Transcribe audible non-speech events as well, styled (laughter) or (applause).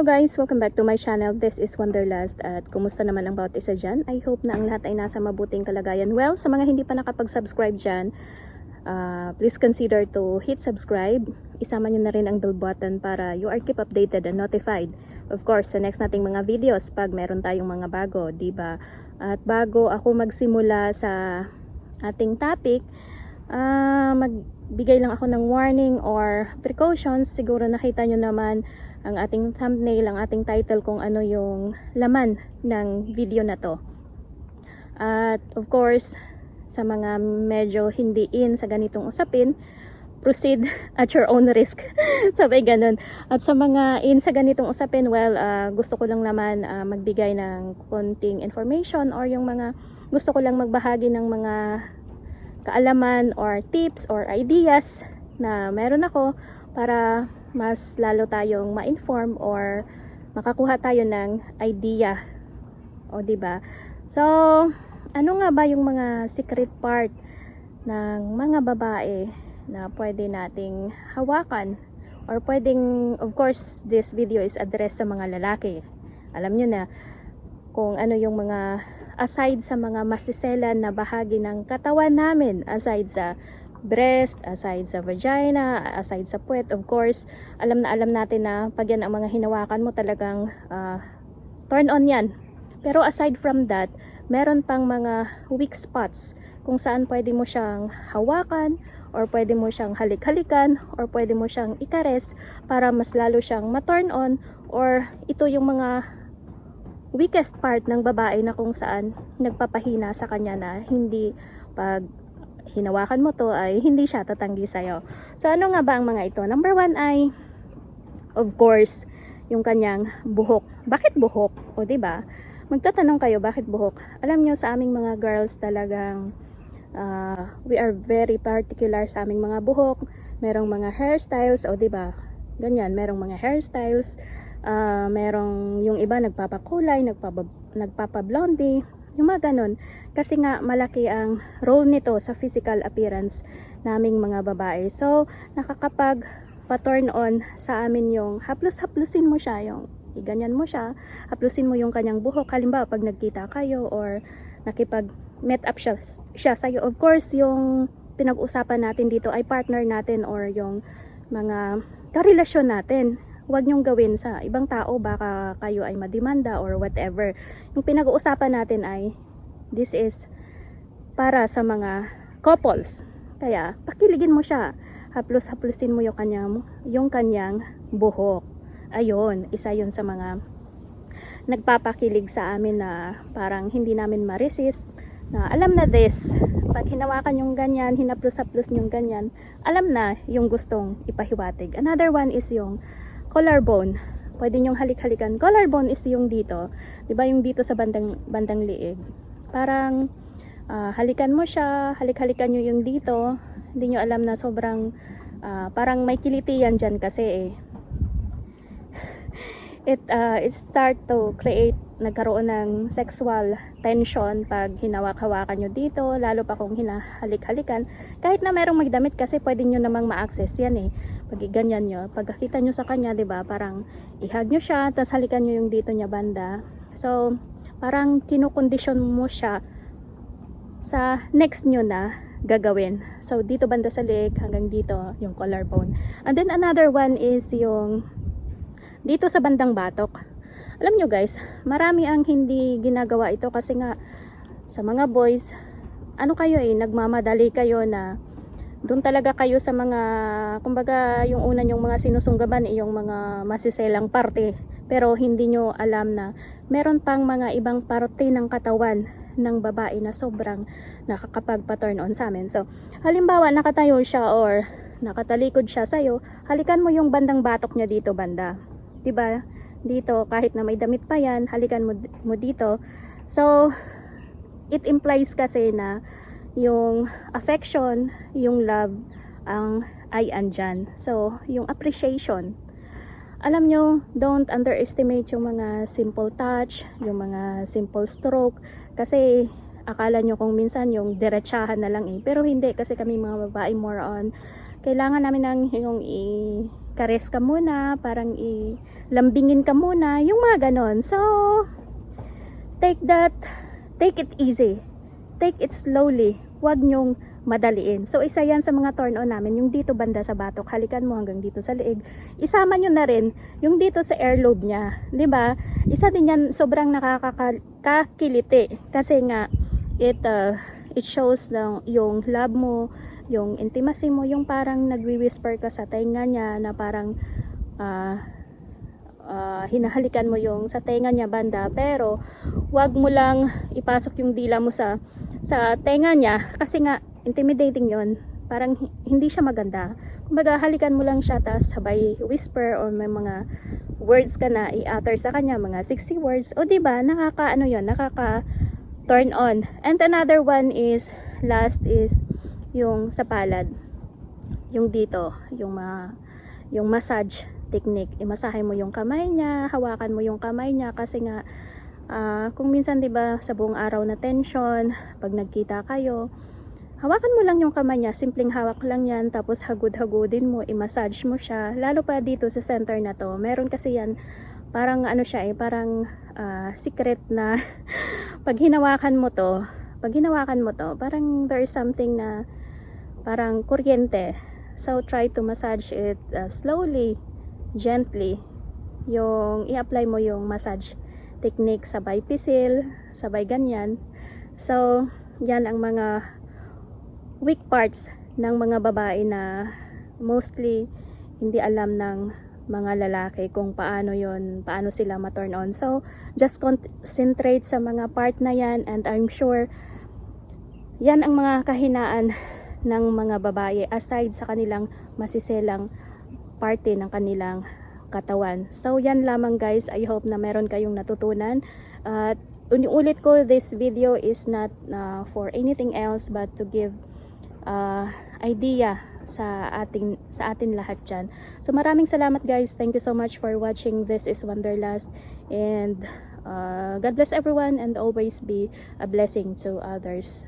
Hello guys! Welcome back to my channel. This is Wanderlust at kumusta naman ang bawat isa dyan? I hope na ang lahat ay nasa mabuting kalagayan. Well, sa mga hindi pa nakapag-subscribe dyan, uh, please consider to hit subscribe. Isama nyo na rin ang bell button para you are keep updated and notified. Of course, sa next nating mga videos pag meron tayong mga bago, ba? At bago ako magsimula sa ating topic, ah magbigay lang ako ng warning or precautions. Siguro nakita nyo naman ang ating thumbnail, ang ating title kung ano yung laman ng video na to. At of course, sa mga medyo hindi in sa ganitong usapin, proceed at your own risk. (laughs) Sabi ganun. At sa mga in sa ganitong usapin, well, ah, gusto ko lang naman ah, magbigay ng konting information or yung mga gusto ko lang magbahagi ng mga kaalaman or tips or ideas na meron ako para mas lalo tayong ma-inform or makakuha tayo ng idea. O, di ba? So, ano nga ba yung mga secret part ng mga babae na pwede nating hawakan or pwedeng, of course, this video is addressed sa mga lalaki. Alam nyo na kung ano yung mga aside sa mga masiselan na bahagi ng katawan namin, aside sa breast, aside sa vagina, aside sa puwet, of course, alam na alam natin na pag yan ang mga hinawakan mo talagang ah, turn on yan. Pero aside from that, meron pang mga weak spots kung saan pwede mo siyang hawakan or pwede mo siyang halik-halikan or pwede mo siyang ikares para mas lalo siyang ma-turn on or ito yung mga weakest part ng babae na kung saan nagpapahina sa kanya na hindi pag hinawakan mo to ay hindi siya tatanggi sa'yo. So ano nga ba ang mga ito? Number one ay of course yung kanyang buhok. Bakit buhok? O ba? Magtatanong kayo bakit buhok? Alam nyo sa aming mga girls talagang uh, we are very particular sa aming mga buhok. Merong mga hairstyles, o ba? Ganyan, merong mga hairstyles. Uh, merong yung iba nagpapakulay, nagpapa, nagpapablondie, yung mga ganun. Kasi nga malaki ang role nito sa physical appearance naming mga babae. So, nakakapag pa-turn on sa amin yung haplos-haplusin mo siya, yung iganyan mo siya, haplusin mo yung kanyang buhok. Halimbawa, pag nagkita kayo or nakipag met up siya, siya sa'yo. Of course, yung pinag-usapan natin dito ay partner natin or yung mga karelasyon natin huwag nyong gawin sa ibang tao baka kayo ay madimanda or whatever. Yung pinag-uusapan natin ay this is para sa mga couples. Kaya pakiligin mo siya. Haplos-haplosin mo yung kanyang yung kanyang buhok. Ayun, isa 'yun sa mga nagpapakilig sa amin na parang hindi namin ma-resist na alam na this pag hinawakan yung ganyan hinaplos-haplos yung ganyan alam na yung gustong ipahiwatig another one is yung collarbone. Pwede nyong halik-halikan. Collarbone is yung dito. 'Di ba yung dito sa bandang bandang liig. Parang ah, halikan mo siya, halik-halikan nyo yung dito. Hindi nyo alam na sobrang ah, parang may kiliti yan dyan kasi eh. (laughs) It, ah, it start to create nagkaroon ng sexual tension pag hinawak-hawakan nyo dito, lalo pa kung hinahalik-halikan. Kahit na merong magdamit kasi pwede nyo namang ma-access yan eh pag ganyan nyo, pagkakita nyo sa kanya, 'di ba? Parang ihag nyo siya, tapos halikan nyo yung dito niya banda. So, parang kinukondisyon mo siya sa next nyo na gagawin. So, dito banda sa leg, hanggang dito yung collarbone. And then another one is yung dito sa bandang batok. Alam nyo guys, marami ang hindi ginagawa ito kasi nga sa mga boys, ano kayo eh, nagmamadali kayo na doon talaga kayo sa mga kumbaga yung una yung mga sinusunggaban eh, yung mga masiselang parte. Pero hindi nyo alam na meron pang mga ibang parte ng katawan ng babae na sobrang nakakapagpa-turn on sa amin. So halimbawa nakatayo siya or nakatalikod siya sa'yo halikan mo yung bandang batok niya dito banda. 'di ba dito kahit na may damit pa yan halikan mo, mo dito. So it implies kasi na yung affection, yung love ang ay andyan. So, yung appreciation. Alam nyo, don't underestimate yung mga simple touch, yung mga simple stroke kasi akala nyo kung minsan yung diretsahan na lang eh. Pero hindi kasi kami mga babae more on kailangan namin ng yung i ikares ka muna, parang ilambingin ka muna, yung mga ganon. So, take that, take it easy. Take it slowly. Huwag nyong madaliin. So, isa yan sa mga turn on namin, yung dito banda sa batok, halikan mo hanggang dito sa leeg. Isama nyo na rin yung dito sa airlobe niya. 'di ba Isa din yan, sobrang nakakakiliti. Kasi nga, it, uh, it shows na yung love mo, yung intimacy mo, yung parang nagwi-whisper ka sa tenga niya na parang ah, ah, hinahalikan mo yung sa tenga niya banda pero wag mo lang ipasok yung dila mo sa sa tenga niya kasi nga intimidating yon parang hi- hindi siya maganda. Kumbaga halikan mo lang siya tapos sabay whisper or may mga words ka na i-utter sa kanya mga 60 words. O di ba? Nakaka ano yon nakaka turn on. And another one is last is yung sa palad. Yung dito yung mga yung massage technique. Imasahe mo yung kamay niya hawakan mo yung kamay niya kasi nga ah, kung minsan 'di ba sa buong araw na tension pag nagkita kayo hawakan mo lang yung kamay niya simpleng hawak lang yan tapos hagod-hagodin mo i-massage mo siya. Lalo pa dito sa center na to meron kasi yan parang ano siya eh parang ah, secret na (laughs) pag hinawakan mo to pag hinawakan mo to parang there is something na parang kuryente. So try to massage it uh, slowly gently yung i-apply mo yung massage technique sabay pisil sabay ganyan. So yan ang mga weak parts ng mga babae na mostly hindi alam ng mga lalaki kung paano yon paano sila ma-turn on. So just concentrate sa mga part na yan and I'm sure yan ang mga kahinaan ng mga babae aside sa kanilang masiselang parte ng kanilang katawan. So yan lamang guys, I hope na meron kayong natutunan. At ulit ko, this video is not uh, for anything else but to give uh, idea sa ating sa atin lahat dyan. So maraming salamat guys. Thank you so much for watching. This is Wanderlust and uh, God bless everyone and always be a blessing to others.